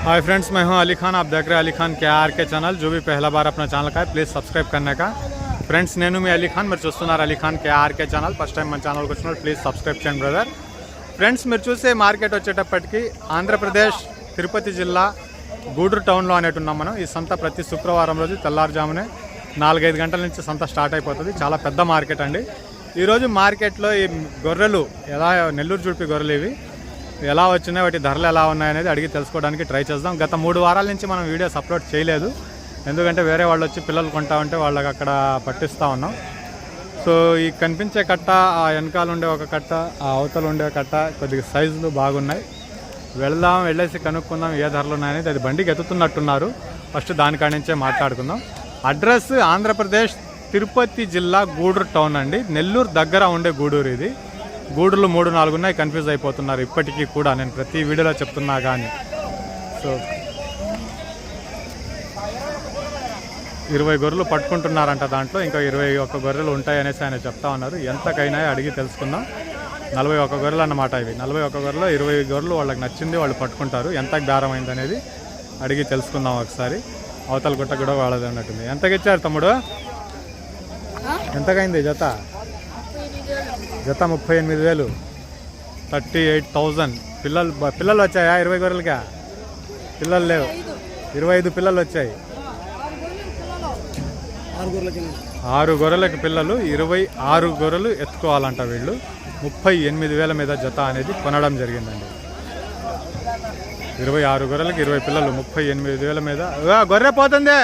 Hi friends मैं हूं अली खान आप देख रहे हैं अली खान के आर के ఛానల్ जो भी पहला बार अपना ఛానల్ का है ప్లీజ్ సబ్స్క్రైబ్ करने का ఫ్రెండ్స్ నేను మీ అలీ ఖాన్ మీరు చూస్తున్నారు Ali Khan KRK channel first time మన ఛానల్కి వచ్చినప్పుడు ప్లీజ్ సబ్స్క్రైబ్ చేయండి బ్రదర్ ఫ్రెండ్స్ మీరు చూసే మార్కెట్ వచ్చేటప్పటికి ఆంధ్రప్రదేశ్ తిరుపతి జిల్లా గూడూరు టౌన్లో అనేటు ఉన్నాం మనం ఈ సంత ప్రతి శుక్రవారం రోజు తెల్లారుజామునే నాలుగైదు గంటల నుంచి సంత స్టార్ట్ అయిపోతుంది చాలా పెద్ద మార్కెట్ అండి ఈరోజు మార్కెట్లో ఈ గొర్రెలు ఎలా నెల్లూరు జుడిపి గొర్రెలు ఇవి ఎలా వచ్చినాయి వాటి ధరలు ఎలా ఉన్నాయనేది అడిగి తెలుసుకోవడానికి ట్రై చేద్దాం. గత మూడు వారాల నుంచి మనం వీడియోస్ అప్లోడ్ చేయలేదు. ఎందుకంటే వేరే వాళ్ళు వచ్చి పిల్లలు కొంటా ఉంటే వాళ్ళకి అక్కడ పట్టిస్తూ ఉన్నాం. సో ఈ కనిపించే కట్ట ఆ వెనకాల ఉండే ఒక కట్ట ఆ అవతల ఉండే కట్ట కొద్దిగా సైజులు బాగున్నాయి. వెళ్దాం వెళ్ళేసి కనుక్కుందాం ఏ ధరలు ఉన్నాయనేది అది బండికి ఎత్తుతున్నట్టున్నారు. ఫస్ట్ దానికాడి నుంచే మాట్లాడుకుందాం. అడ్రస్ ఆంధ్రప్రదేశ్ తిరుపతి జిల్లా గూడూరు టౌన్ అండి. నెల్లూరు దగ్గర ఉండే గూడూరు ఇది. గూడూరులో మూడు నాలుగు ఉన్నాయి కన్ఫ్యూజ్ అయిపోతున్నారు. ఇప్పటికీ కూడా నేను ప్రతి వీడియోలో చెప్తున్నా కానీ సో ఇరవై గొర్రెలు పట్టుకుంటున్నారంట దాంట్లో. ఇంకా ఇరవై ఒక్క గొర్రెలు ఉంటాయి అనేసి ఆయన చెప్తా ఉన్నారు. ఎంతకైనా అడిగి తెలుసుకుందాం. నలభై ఒక్క గొర్రెలు అన్నమాట ఇవి. నలభై ఒక్క గొర్రెలో ఇరవై గొర్రెలు వాళ్ళకి నచ్చింది వాళ్ళు పట్టుకుంటారు. ఎంతకు దారం అయింది అనేది అడిగి తెలుసుకుందాం ఒకసారి. అవతల గుట్ట కూడా వాళ్ళది అన్నట్టుంది. ఎంతకి ఇచ్చారు తమ్ముడు ఎంతకైంది జత? జత ముప్పై ఎనిమిది వేలు. Thirty eight thousand. పిల్లలు పిల్లలు వచ్చాయా? ఇరవై గొర్రెలకా? పిల్లలు లేవు. ఇరవై ఐదు పిల్లలు వచ్చాయి. ఆరు గొర్రెలకు పిల్లలు ఇరవై ఆరు గొర్రెలు ఎత్తుకోవాలంట వీళ్ళు. ముప్పై ఎనిమిది వేల మీద జత అనేది కొనడం జరిగిందండి. ఇరవై ఆరు గొర్రెలకు ఇరవై పిల్లలు ముప్పై ఎనిమిది వేల మీద. గొర్రె పోతుందే!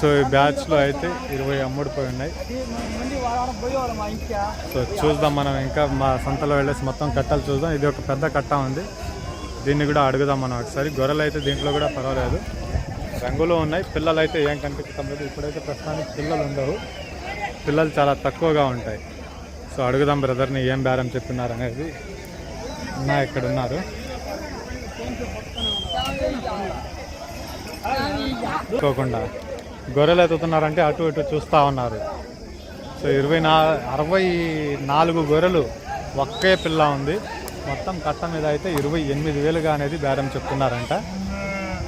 సో ఈ బ్యాచ్లో అయితే ఇరవై అమ్ముడిపోయి ఉన్నాయి. సో చూద్దాం మనం ఇంకా మా సంతలో వెళ్ళేసి మొత్తం కట్టలు చూద్దాం. ఇది ఒక పెద్ద కట్ట ఉంది. దీన్ని కూడా అడుగుదాం మనం ఒకసారి. గొర్రెలు అయితే దీంట్లో కూడా పర్వాలేదు. రంగులు ఉన్నాయి. పిల్లలు అయితే ఏం కనిపించడం లేదు. ఇప్పుడైతే ప్రస్తుతానికి పిల్లలు ఉండవు. పిల్లలు చాలా తక్కువగా ఉంటాయి. సో అడుగుదాం బ్రదర్ని ఏం బేరం చెప్తున్నారు అనేది. నా ఇక్కడ ఉన్నారు. కోకుండా గొర్రెలు ఎత్తుతున్నారంటే అటు ఇటు చూస్తూ ఉన్నారు. సో ఇరవై నా అరవై నాలుగు గొర్రెలు ఒకే పిల్ల ఉంది. మొత్తం కట్ట మీద అయితే ఇరవై ఎనిమిది వేలుగా అనేది బేరం చెప్తున్నారంట.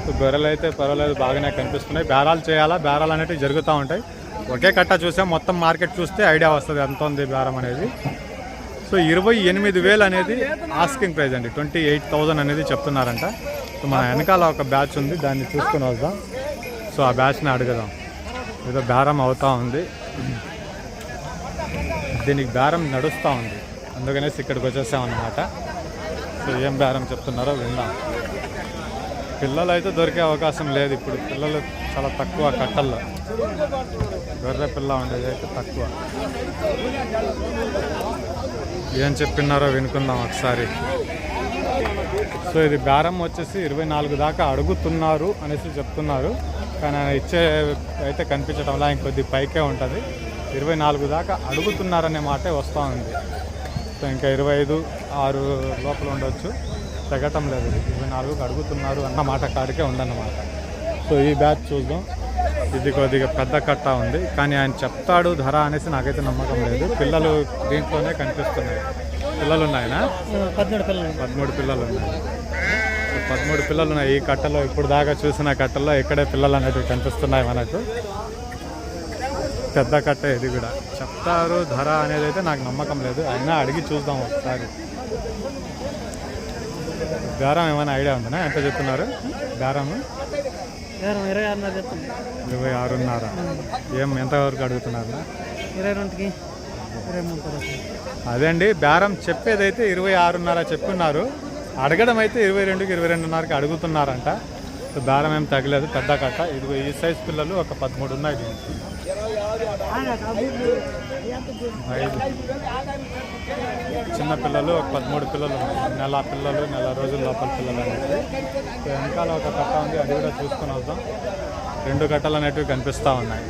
సో గొర్రెలు అయితే పర్వాలేదు బాగానే కనిపిస్తున్నాయి. బేరాలు చేయాలా? బేరాలు అనేవి జరుగుతూ ఉంటాయి. ఒకే కట్ట చూసాం మొత్తం మార్కెట్ చూస్తే ఐడియా వస్తుంది ఎంత ఉంది బేరం అనేది. సో ఇరవై ఎనిమిది వేలు అనేది ఆస్కింగ్ ప్రైస్ అండి. ట్వంటీ ఎయిట్ థౌజండ్ అనేది చెప్తున్నారంట. సో మన వెనకాల ఒక బ్యాచ్ ఉంది దాన్ని చూసుకుని వద్దాం. సో ఆ బ్యాచ్ని అడుగుదాం. ఏదో బేరం అవుతా ఉంది. దీనికి బేరం నడుస్తూ ఉంది. అందుకనేసి ఇక్కడికి వచ్చేసామన్నమాట సో ఏం బేరం చెప్తున్నారో విందాం. పిల్లలు అయితే దొరికే అవకాశం లేదు ఇప్పుడు. పిల్లలు చాలా తక్కువ కట్టల్లో. గొర్రె పిల్ల ఉండేది అయితే తక్కువ. ఏం చెప్పినారో వినుకుందాం ఒకసారి. సో ఇది బేరం వచ్చేసి ఇరవై నాలుగు దాకా అడుగుతున్నారు అనేసి చెప్తున్నారు. కానీ ఆయన ఇచ్చే అయితే కనిపించడంలా ఇంకొద్ది పైకే ఉంటుంది. ఇరవై నాలుగు దాకా అడుగుతున్నారనే మాటే వస్తూ ఉంది. సో ఇంకా ఇరవై ఐదు ఆరు లోపల ఉండొచ్చు. తెగటం లేదు. ఇరవై నాలుగుకి అడుగుతున్నారు అన్న మాట కాడికే ఉందన్నమాట. సో ఈ బ్యాచ్ చూద్దాం. ఇది కొద్దిగా పెద్ద కట్ట ఉంది. కానీ ఆయన చెప్తాడు ధర అనేసి నాకైతే నమ్మకం లేదు. పిల్లలు దీంట్లోనే కనిపిస్తున్నాయి. పిల్లలు ఉన్నాయనా పదమూడు పిల్లలు. పదమూడు పిల్లలు ఉన్నాయి పదమూడు పిల్లలు ఉన్నాయి ఈ కట్టలో. ఇప్పుడు దాకా చూసిన కట్టలో ఇక్కడే పిల్లలు అనేవి కనిపిస్తున్నాయి మనకు. పెద్ద కట్ట ఇది కూడా. చెప్తారు ధర అనేది అయితే నాకు నమ్మకం లేదు. అయినా అడిగి చూద్దాం ఒకసారి. బేరం ఏమైనా ఐడియా ఉందనా? ఎంత చెప్తున్నారు? బేరం? ఇరవై ఆరున్నర ఇరవై ఆరున్నర. ఏం ఎంతవరకు అడుగుతున్నారా ఇరవై రెండుకి అదే అండి బేరం చెప్పేదైతే ఇరవై ఆరున్నర చెప్పున్నారు. అడగడం అయితే ఇరవై రెండుకి ఇరవై రెండున్నరకి అడుగుతున్నారంట. సో ఏం తగ్గలేదు పెద్ద కట్ట. ఇదిగో ఈ సైజ్ పిల్లలు ఒక పదమూడు ఉన్నాయి దీనికి. ఐదు. చిన్న పిల్లలు ఒక పదమూడు పిల్లలు ఉన్నాయి. నెల పిల్లలు నెల రోజుల లోపల పిల్లలు అనేది వెనకాల ఒక కట్ట ఉంది అది కూడా చూసుకొని వద్దాం. రెండు కట్టలు అనేటివి కనిపిస్తూ ఉన్నాయి.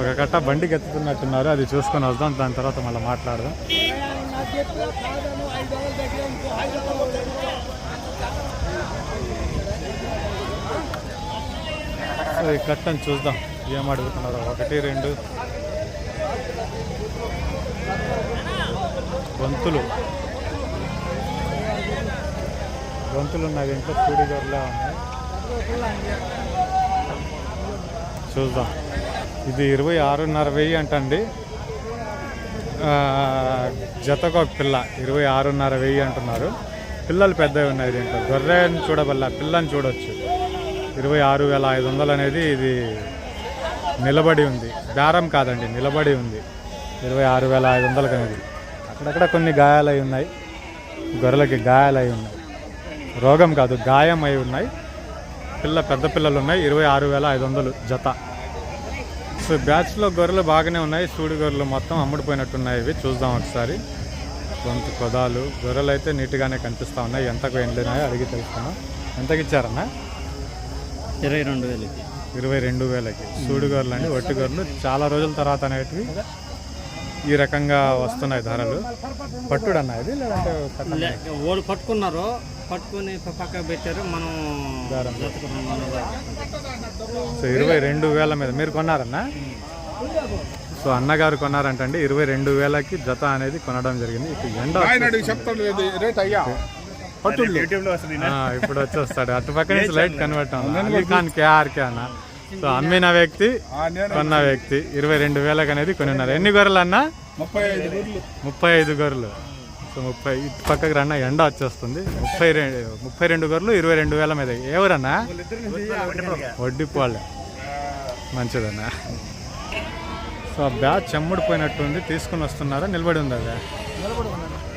ఒక కట్ట బండి గెత్తుతున్నట్టున్నారు అది చూసుకొని వద్దాం. దాని తర్వాత మళ్ళీ మాట్లాడదాం. సో ఈ కట్టని చూద్దాం. ఏం అడుగుతున్నారు. ఒకటి రెండు. గొంతులు. గొంతులు ఉన్నాయి దీంట్లో. సూడి ఉన్నాయి. చూద్దాం. ఇది ఇరవై ఆరున్నర వెయ్యి అంటండి. జతకు ఒక పిల్ల ఇరవై ఆరున్నర వెయ్యి అంటున్నారు. పిల్లలు పెద్దవి ఉన్నాయి దీంట్లో. గొర్రెని చూడబల్ల పిల్లని చూడొచ్చు. ఇరవై ఆరు వేల ఐదు వందలు అనేది ఇది నిలబడి ఉంది. దారం కాదండి నిలబడి ఉంది. ఇరవై ఆరు వేల ఐదు వందలకు అనేది. అక్కడక్కడ కొన్ని గాయాలై ఉన్నాయి. గొర్రెలకి గాయాలై ఉన్నాయి. రోగం కాదు గాయం అయి ఉన్నాయి. పిల్ల పెద్ద పిల్లలు ఉన్నాయి. ఇరవై ఆరు వేల ఐదు వందలు జత. సో బ్యాచ్లో గొర్రెలు బాగానే ఉన్నాయి. సూడి గొర్రెలు మొత్తం అమ్ముడుపోయినట్టున్నాయి ఇవి. చూద్దాం ఒకసారి. కొంత కొదాలు గొర్రెలు అయితే నీట్గానే కనిపిస్తూ ఉన్నాయి. ఎంతకు ఎండినాయో అడిగి తెలుసుకున్నాం ఎంతకి ఇచ్చారన్నా? ఇరవై రెండు వేలకి. ఇరవై రెండు వేలకి. సూడి గొర్రెలు అండి ఒట్టి గొర్రెలు. చాలా రోజుల తర్వాత అనేటివి ఈ రకంగా వస్తున్నాయి ధరలు. పట్టుడు అన్న ఇది లేదంటే? వాళ్ళు పట్టుకున్నారు పట్టుకుని పక్క పెట్టారు. మనం. సో ఇరవై రెండు వేల మీద మీరు కొన్నారన్నా? సో అన్నగారు కొన్నారంటండి. ఇరవై రెండు వేలకి జత అనేది కొనడం జరిగింది. ఇప్పుడు వచ్చేస్తాడు. అటు పక్క నుంచి లైట్ కన్వర్ట్ ఖాన్ కేఆర్కే అన్న. సో అమ్మిన వ్యక్తి కొన్న వ్యక్తి. ఇరవై రెండు వేలకు అనేది కొని ఉన్నారు ఎన్ని గొర్రెలు. అన్న ముప్పై ఐదు గొర్రెలు. సో ముప్పై ఇటు పక్కకి రన్న ఎండ వచ్చేస్తుంది. ముప్పై రెండు ముప్పై రెండు గొర్రెలు ఇరవై రెండు వేల మీద. ఎవరన్నా? వడ్డిపోలే మంచిదన్నా. సో ఆ బ్యాచ్ చెమ్ముడిపోయినట్టుంది తీసుకుని వస్తున్నారా నిలబడి ఉంది అదే?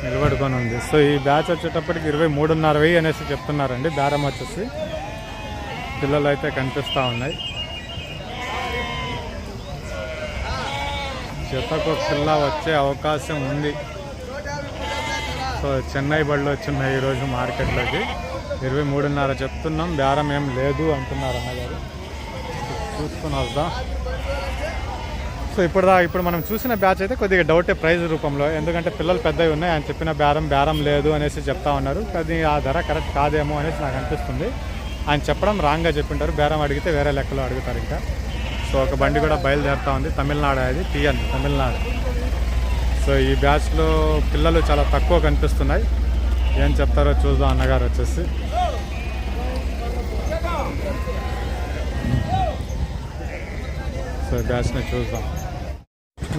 నిలబడుకొని ఉంది. సో ఈ బ్యాచ్ వచ్చేటప్పటికి ఇరవై మూడున్నర వెయ్యి అనేసి చెప్తున్నారండి దారం వచ్చేసి. పిల్లలు అయితే కనిపిస్తూ ఉన్నాయి. జతకు ఒక పిల్ల వచ్చే అవకాశం ఉంది. సో చెన్నై బళ్ళు వచ్చినాయి ఈరోజు మార్కెట్లోకి. ఇరవై మూడున్నర చెప్తున్నాం బేరం ఏం లేదు అంటున్నారు అన్నగారు. చూసుకుని వద్దాం. సో ఇప్పుడు దా ఇప్పుడు మనం చూసిన బ్యాచ్ అయితే కొద్దిగా డౌటే ప్రైజ్ రూపంలో. ఎందుకంటే పిల్లలు పెద్దవి ఉన్నాయి ఆయన చెప్పిన బేరం బేరం లేదు అనేసి చెప్తా ఉన్నారు. అది ఆ ధర కరెక్ట్ కాదేమో అనేసి నాకు అనిపిస్తుంది. ఆయన చెప్పడం రాంగ్గా చెప్పింటారు. బేరం అడిగితే వేరే లెక్కలో అడుగుతారు ఇంకా. సో ఒక బండి కూడా బయలుదేరుతా ఉంది. తమిళనాడు అది టీఎన్ తమిళనాడు. సో ఈ బ్యాచ్లో పిల్లలు చాలా తక్కువ కనిపిస్తున్నాయి. ఏం చెప్తారో చూద్దాం అన్నగారు వచ్చేసి. సో బ్యాచ్ని చూద్దాం.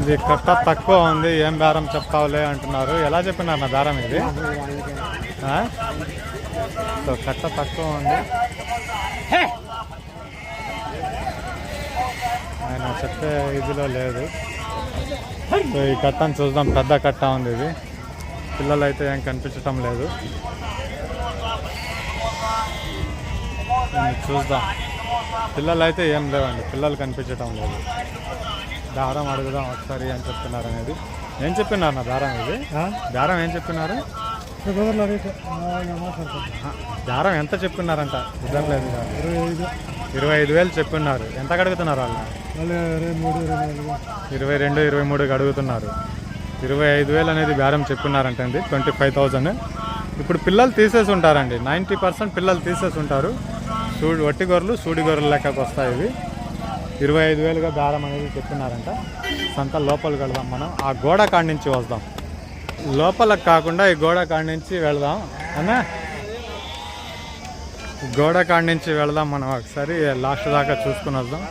ఇది కట్ట తక్కువ ఉంది ఏం బేరం చెప్తావులే అంటున్నారు. ఎలా చెప్పినారు నా బేరం ఇది? సో కట్ట తక్కువ ఉంది. ఆయన చెప్పే ఇదిలో లేదు. సో ఈ కట్టను చూద్దాం. పెద్ద కట్ట ఉంది ఇది. పిల్లలు అయితే ఏం కనిపించటం లేదు. చూద్దాం. పిల్లలు అయితే ఏం లేవండి. పిల్లలు కనిపించటం లేదు. దారం అడుగుదాం ఒకసారి అని చెప్తున్నారు అనేది. ఏం చెప్పినారు నా దారం ఇది? దారం ఏం చెప్పినారు? దారం ఎంత చెప్పినారంట? కుదరలేదు కాదు. ఇరవై ఐదు వేలు చెప్పిన్నారు ఎంత అడుగుతున్నారు వాళ్ళు? ఇరవై రెండు ఇరవై మూడుకి అడుగుతున్నారు. ఇరవై ఐదు వేలు అనేది బేరం చెప్పున్నారంటండి ట్వంటీ ఫైవ్ థౌజండ్ ఇప్పుడు పిల్లలు తీసేసి ఉంటారండి నైంటీ పర్సెంట్ పిల్లలు తీసేసి ఉంటారు. సూడి వట్టి గొర్రెలు సూడి గొర్రెల లెక్కకు వస్తాయి ఇవి. ఇరవై ఐదు వేలుగా బేరం అనేది చెప్తున్నారంట. సంత లోపలికి వెళ్దాం మనం. ఆ గోడ కాడి నుంచి వద్దాం లోపలకు కాకుండా ఈ గోడ కాడి నుంచి వెళ్దాం. అన్నా? ఈ గోడ కాడి నుంచి వెళదాం మనం ఒకసారి లాస్ట్ దాకా చూసుకుని వద్దాం.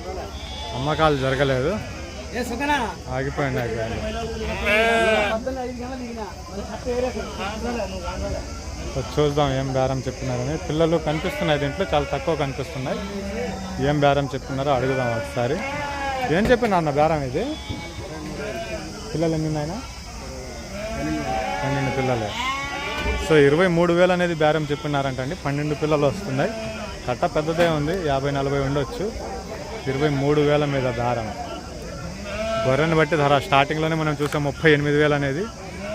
అమ్మకాలు జరగలేదు. ఆగిపోయింది ఆగిపోయింది. చూద్దాం ఏం బేరం చెప్తున్నారని పిల్లలు కనిపిస్తున్నాయి దీంట్లో చాలా తక్కువ కనిపిస్తున్నాయి. ఏం బేరం చెప్తున్నారో అడుగుదాం ఒకసారి. ఏం చెప్పిన అన్న బేరం ఇది? పిల్లలు ఎన్ని ఉన్నాయినా పన్నెండు పిల్లలే. సో ఇరవై మూడు వేలు అనేది బేరం చెప్పినారంటండి. పన్నెండు పిల్లలు వస్తున్నాయి. కట్ట పెద్దదే ఉంది యాభై నలభై ఉండొచ్చు. ఇరవై మూడు వేల మీద దారం. గొర్రెని బట్టి ధర. స్టార్టింగ్లోనే మనం చూసాం ముప్పై ఎనిమిది వేలు అనేది.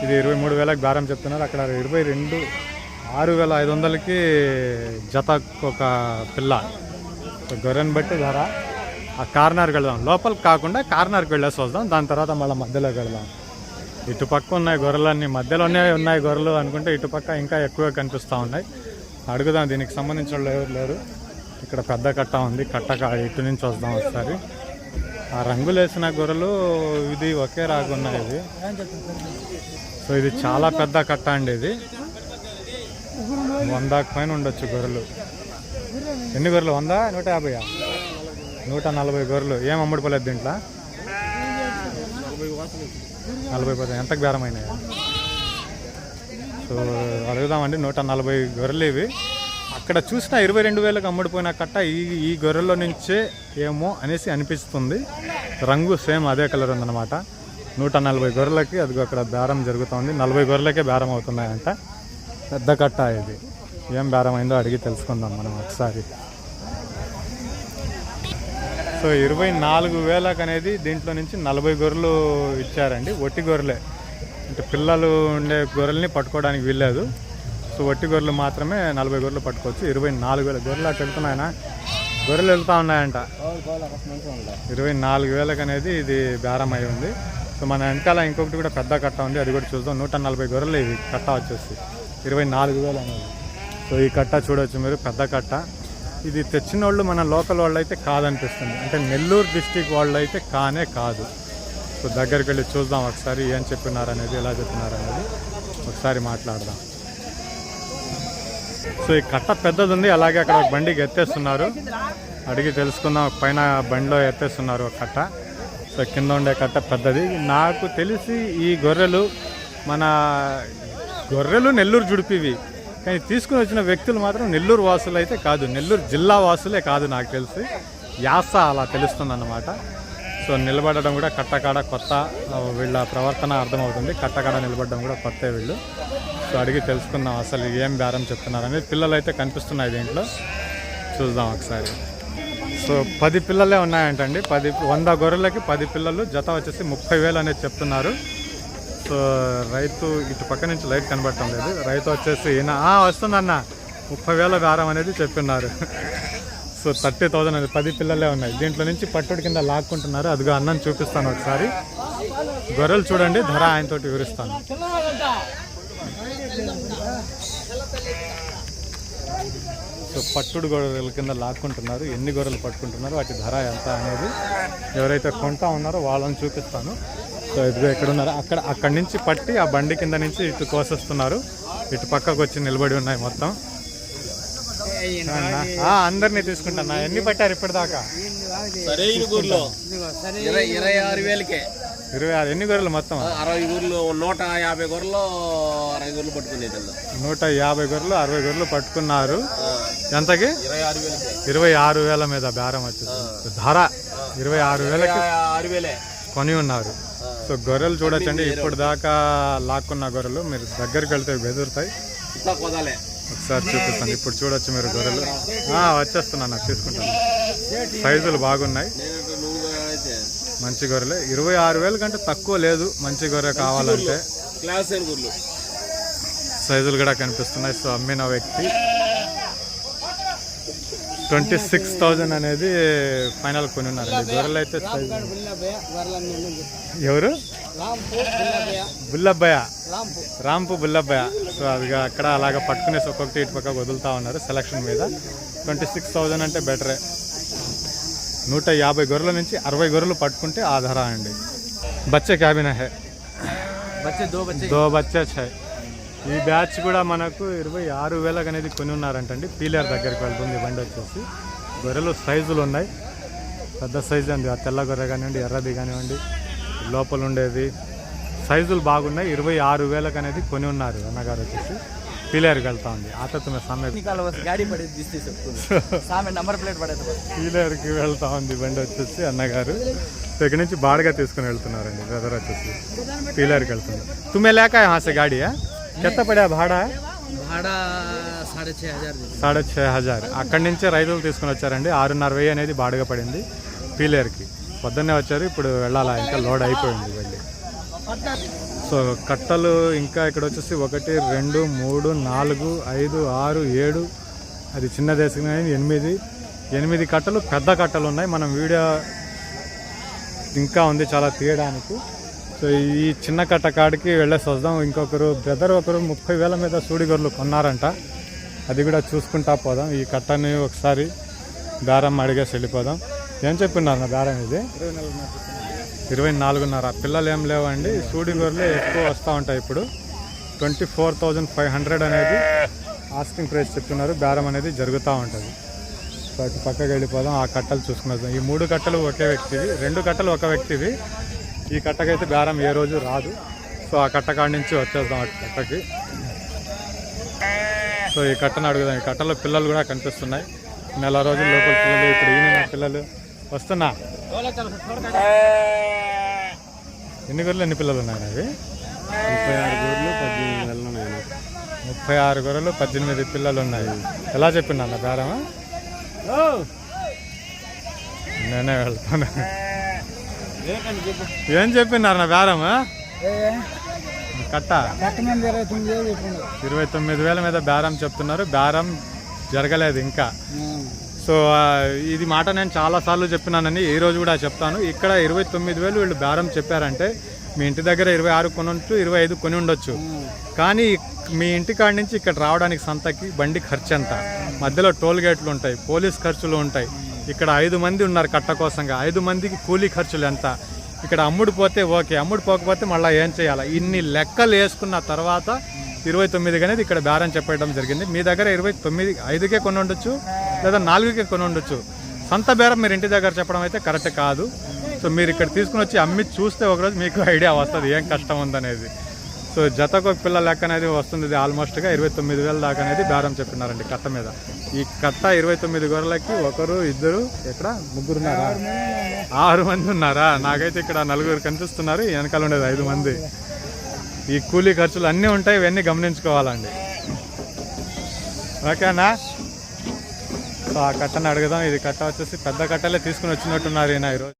ఇది ఇరవై మూడు వేలకు దారం చెప్తున్నారు. అక్కడ ఇరవై రెండు ఆరు వేల ఐదు వందలకి జత ఒక పిల్ల. గొర్రెని బట్టి ధర. ఆ కార్నర్కి వెళ్దాం. లోపలికి కాకుండా కార్నర్కి వెళ్ళేసి వద్దాం. దాని తర్వాత మళ్ళీ మధ్యలోకి వెళ్దాం. ఇటుపక్క ఉన్నాయి గొర్రెలన్నీ. మధ్యలోనే ఉన్నాయి గొర్రెలు అనుకుంటే ఇటుపక్క ఇంకా ఎక్కువ కనిపిస్తూ ఉన్నాయి. అడుగుదాం. దీనికి సంబంధించిన వాళ్ళు ఎవరు లేరు. ఇక్కడ పెద్ద కట్ట ఉంది. కట్ట కా- ఇటు నుంచి వద్దాం ఒకసారి. ఆ రంగులు వేసిన గొర్రెలు ఇది ఒకే రాగు ఉన్నాయి ఇది. సో ఇది చాలా పెద్ద కట్ట అండి ఇది. వంద పైన ఉండొచ్చు గొర్రెలు. ఎన్ని గొర్రెలు? వంద? నూట యాభై నూట నలభై గొర్రెలు. ఏం అమ్ముడుపోలేదు దీంట్లో? నలభై పది. ఎంత బేరమైనాయి సో అడుగుదామండి. నూట నలభై గొర్రెలు ఇవి. ఇక్కడ చూసిన ఇరవై రెండు వేలకు అమ్ముడిపోయిన కట్ట ఈ ఈ గొర్రెల్లో నుంచే ఏమో అనేసి అనిపిస్తుంది. రంగు సేమ్ అదే కలర్ ఉందన్నమాట. నూట నలభై గొర్రెలకి అది అక్కడ బేరం జరుగుతుంది. నలభై గొర్రెలకే బేరం అవుతున్నాయంట. పెద్ద కట్ట ఇది. ఏం బేరం అయిందో అడిగి తెలుసుకుందాం మనం ఒకసారి. సో ఇరవై నాలుగు వేలకు అనేది దీంట్లో నుంచి నలభై గొర్రెలు ఇచ్చారండి. ఒట్టి గొర్రెలే. అంటే పిల్లలు ఉండే గొర్రెల్ని పట్టుకోవడానికి వీల్లేదు. సో వట్టి గొర్రెలు మాత్రమే నలభై గొర్రెలు పట్టుకోవచ్చు. ఇరవై నాలుగు వేల గొర్రెలు అటు వెళ్తున్నాయన గొర్రెలు వెళ్తూ ఉన్నాయంట. ఇరవై నాలుగు వేలకు అనేది ఇది బేరం అయి ఉంది. సో మన వెనకాల ఇంకొకటి కూడా పెద్ద కట్ట ఉంది. అది కూడా చూద్దాం. నూట నలభై గొర్రెలు ఇది కట్ట వచ్చేసి. ఇరవై నాలుగు వేలు అనేది. సో ఈ కట్ట చూడవచ్చు మీరు పెద్ద కట్ట. ఇది తెచ్చిన వాళ్ళు మన లోకల్ వాళ్ళు అయితే కాదనిపిస్తుంది. అంటే నెల్లూరు డిస్టిక్ వాళ్ళు అయితే కానే కాదు. సో దగ్గరికి వెళ్ళి చూద్దాం ఒకసారి ఏం చెప్పినారనేది ఎలా చెప్పినారనేది. ఒకసారి మాట్లాడదాం. సో ఈ కట్ట పెద్దది ఉంది అలాగే అక్కడ ఒక బండికి ఎత్తేస్తున్నారు అడిగి తెలుసుకుందాం పైన బండిలో ఎత్తేస్తున్నారు ఒక కట్ట. సో కింద ఉండే కట్ట పెద్దది. నాకు తెలిసి ఈ గొర్రెలు మన గొర్రెలు నెల్లూరు జుడిపివి. కానీ తీసుకుని వచ్చిన వ్యక్తులు మాత్రం నెల్లూరు వాసులు అయితే కాదు నెల్లూరు జిల్లా వాసులే కాదు నాకు తెలిసి. యాస అలా తెలుస్తుందన్నమాట. సో నిలబడడం కూడా కట్టకాడ కొత్త వీళ్ళ ప్రవర్తన అర్థమవుతుంది. కట్టకాడ నిలబడడం కూడా కొత్త వీళ్ళు. సో అడిగి తెలుసుకుందాం అసలు ఏం బేరం చెప్తున్నారు అనేది పిల్లలు అయితే కనిపిస్తున్నాయి దీంట్లో. చూద్దాం ఒకసారి. సో పది పిల్లలే ఉన్నాయంటండి. పది వంద గొర్రెలకి పది పిల్లలు జత వచ్చేసి ముప్పై వేలు అనేది చెప్తున్నారు. సో రైతు ఇటు పక్క నుంచి లైట్ కనబడటం లేదు. రైతు వచ్చేసి ఈయన వస్తుందన్న. ముప్పై వేల బేరం అనేది చెప్పిన్నారు. సో థర్టీ థౌజండ్ అనేది పది పిల్లలే ఉన్నాయి. దీంట్లో నుంచి పట్టుడు కింద లాక్కుంటున్నారు. అదిగో అన్నం చూపిస్తాను ఒకసారి. గొర్రెలు చూడండి ధర ఆయనతోటి వివరిస్తాను. సో పట్టుడు గొర్రెల కింద లాక్కుంటున్నారు. ఎన్ని గొర్రెలు పట్టుకుంటున్నారు వాటి ధర ఎంత అనేది ఎవరైతే కొంటా ఉన్నారో వాళ్ళని చూపిస్తాను. సో ఇదిగో ఎక్కడ ఉన్నారో అక్కడ అక్కడి నుంచి పట్టి ఆ బండి కింద నుంచి ఇటు కోసేస్తున్నారు. ఇటు పక్కకు వచ్చి నిలబడి ఉన్నాయి మొత్తం. ఆ, అందరినీ తీసుకుంటాను. ఎన్ని పట్టారు ఇప్పటిదాకా? ఇరవై ఆరు. ఎన్ని గొర్రెలు మొత్తం? అరవై ఊర్లు నూట యాభై గొర్రెలు అరవై గొర్రెలు పట్టుకునేది. నూట యాభై గొర్రెలు అరవై గొర్రెలు పట్టుకున్నారు. ఎంతకి? ఇరవై ఆరు వేల మీద బేరం వచ్చింది ధర ఇరవై ఆరు వేలకి కొని ఉన్నారు. సో గొర్రెలు చూడొచ్చండి. ఇప్పుడు దాకా లాక్కున్న గొర్రెలు మీరు దగ్గరికి వెళ్తే బెదురుతాయి. ఒకసారి చూపిస్తాను. ఇప్పుడు చూడొచ్చు మీరు గొర్రెలు. వచ్చేస్తున్నాను. నాకు తీసుకుంటాను. సైజులు బాగున్నాయి. మంచి గొర్రెలే. ఇరవై ఆరు వేల కంటే తక్కువ లేదు మంచి గొర్రె కావాలంటే. క్లాస్ సైజులు కూడా కనిపిస్తున్నాయి. సో అమ్మిన వ్యక్తి. ట్వంటీ సిక్స్ థౌజండ్ అనేది ఫైనల్ కొని ఉన్నారండి గొర్రెలు అయితే ఎవరు? బుల్లబ్బయ్య రాంపు బుల్లబ్బయ్య సో అది అక్కడ అలాగ పట్టుకునేసి ఒక్కొక్కటి ఇటు పక్క వదులుతా ఉన్నారు సెలక్షన్ మీద. ట్వంటీ సిక్స్ థౌజండ్ అంటే బెటరే. నూట యాభై గొర్రెల నుంచి అరవై గొర్రెలు పట్టుకుంటే ఆ ధర అండి. బచ్చే క్యాబిన్ హే. బచ్చే దో బచ్చే. ఈ బ్యాచ్ కూడా మనకు ఇరవై ఆరు వేలకు అనేది కొని ఉన్నారంటండి. పీలర్ దగ్గరికి వెళ్తుంది బండి వచ్చేసి. గొర్రెలు సైజులు ఉన్నాయి. పెద్ద సైజు అండి. ఆ తెల్ల గొర్రె కానివ్వండి ఎర్రది కానివ్వండి లోపల ఉండేది. సైజులు బాగున్నాయి. ఇరవై ఆరు వేలకు అనేది కొని ఉన్నారు అన్నగారు వచ్చేసి. ಪೀಲೇರ್ಗೆ ಹೇಳ್ತಾ ಉಂಟು ಆತನ వెళ్తా ఉంది బండి వచ్చేసి అన్నగారు. ఇక్కడ నుంచి బాడగా తీసుకుని వెళ్తున్నారండి బ్రదర్ వచ్చేసి. పీలేర్కి వెళ్తుంది తుమ్మే లేక హాసే గాడియా చెత్త పడే భాడా? సాడే ఛే హజార్ అక్కడి నుంచే రైతులు తీసుకుని వచ్చారండి. ఆరున్నర వెయ్యి అనేది బాడుగా పడింది పీలేర్కి పొద్దున్నే వచ్చారు ఇప్పుడు వెళ్ళాలా ఇంకా లోడ్ అయిపోయింది వెళ్ళి సో కట్టలు ఇంకా ఇక్కడ వచ్చేసి ఒకటి రెండు మూడు నాలుగు ఐదు ఆరు ఏడు. అది చిన్న దేశం ఎనిమిది. ఎనిమిది కట్టలు పెద్ద కట్టలు ఉన్నాయి. మనం వీడియో ఇంకా ఉంది చాలా తీయడానికి. సో ఈ చిన్న కట్ట కాడికి వెళ్ళేసి వద్దాం. ఇంకొకరు బ్రదర్ ఒకరు ముప్పై వేల మీద సూడిగొర్రెలు కొన్నారంట. అది కూడా చూసుకుంటా పోదాం. ఈ కట్టని ఒకసారి దారం అడిగేసి వెళ్ళిపోదాం. ఏం చెప్పిన్నారు నా దారం ఇది? ఇరవై నాలుగున్నర. పిల్లలు ఏం లేవండి. సూడి గొర్రెలు ఎక్కువ వస్తూ ఉంటాయి ఇప్పుడు. Twenty four thousand five hundred అనేది ఆస్కింగ్ ప్రైస్ చెప్తున్నారు. బేరం అనేది జరుగుతూ ఉంటుంది. సో అటు పక్కకి వెళ్ళిపోదాం. ఆ కట్టలు చూసుకున్నాం ఈ మూడు కట్టలు ఒకే వ్యక్తివి రెండు కట్టలు ఒక వ్యక్తివి ఈ కట్టకైతే బేరం ఏ రోజు రాదు. సో ఆ కట్ట కాడి నుంచి వచ్చేద్దాం అటు కట్టకి సో ఈ కట్టను అడుగుదాం. ఈ కట్టలో పిల్లలు కూడా కనిపిస్తున్నాయి. నెల రోజుల లోపల పిల్లలు ఇప్పుడు ఈయన పిల్లలు వస్తున్నా. ఎన్ని గొర్రెలు ఎన్ని పిల్లలు ఉన్నాయి అవి? ముప్పై ఆరు గోర్లు పద్దెనిమిది నెలలు ఉన్నాయి ముప్పై ఆరు గొర్రెలు పద్దెనిమిది పిల్లలు ఉన్నాయి. ఎలా చెప్పిండు అన్న బేరమా నేనే వెళ్తాను. ఏం చెప్పినారు నా బేరమా కట్ట. ఇరవై తొమ్మిది వేల మీద బేరం చెప్తున్నారు. బేరం జరగలేదు ఇంకా. సో ఇది మాట నేను చాలాసార్లు చెప్పినానని ఈ రోజు కూడా చెప్తాను. ఇక్కడ ఇరవై తొమ్మిది వేలు వీళ్ళు బేరం చెప్పారంటే మీ ఇంటి దగ్గర ఇరవై ఆరు కొని ఉండొచ్చు ఇరవై ఐదు కొని ఉండొచ్చు. కానీ మీ ఇంటి కాడి నుంచి ఇక్కడ రావడానికి సంతకి బండి ఖర్చు ఎంత? మధ్యలో టోల్ గేట్లు ఉంటాయి పోలీస్ ఖర్చులు ఉంటాయి. ఇక్కడ ఐదు మంది ఉన్నారు కట్ట కోసంగా. ఐదు మందికి కూలీ ఖర్చులు ఎంత? ఇక్కడ అమ్ముడు పోతే ఓకే అమ్ముడు పోకపోతే మళ్ళీ ఏం చేయాలి? ఇన్ని లెక్కలు వేసుకున్న తర్వాత ఇరవై తొమ్మిది అనేది ఇక్కడ బేరం చెప్పడం జరిగింది. మీ దగ్గర ఇరవై తొమ్మిది ఐదుకే కొని ఉండొచ్చు లేదా నాలుగుకే కొని ఉండొచ్చు. సొంత బేరం మీరు ఇంటి దగ్గర చెప్పడం అయితే కరెక్ట్ కాదు. సో మీరు ఇక్కడ తీసుకుని వచ్చి అమ్మి చూస్తే ఒకరోజు మీకు ఐడియా వస్తుంది ఏం కష్టం ఉందనేది. సో జతకు ఒక పిల్ల లెక్క అనేది వస్తుంది ఇది ఆల్మోస్ట్గా ఇరవై తొమ్మిది వేల దాకా అనేది బేరం చెప్పినారండి కట్ట మీద. ఈ కట్ట ఇరవై తొమ్మిది గొర్రెలకి ఒకరు ఇద్దరు ఎక్కడ? ముగ్గురు ఆరు మంది ఉన్నారా? నాకైతే ఇక్కడ నలుగురు కనిపిస్తున్నారు వెనకాల ఉండేది ఐదు మంది. ఈ కూలీ ఖర్చులు అన్నీ ఉంటాయి ఇవన్నీ గమనించుకోవాలండి. ఓకేనా? సో ఆ కట్టను అడుగుదాం. ఇది కట్ట వచ్చేసి పెద్ద కట్టలే తీసుకుని వచ్చినట్టున్నారు ఈయన ఈరోజు.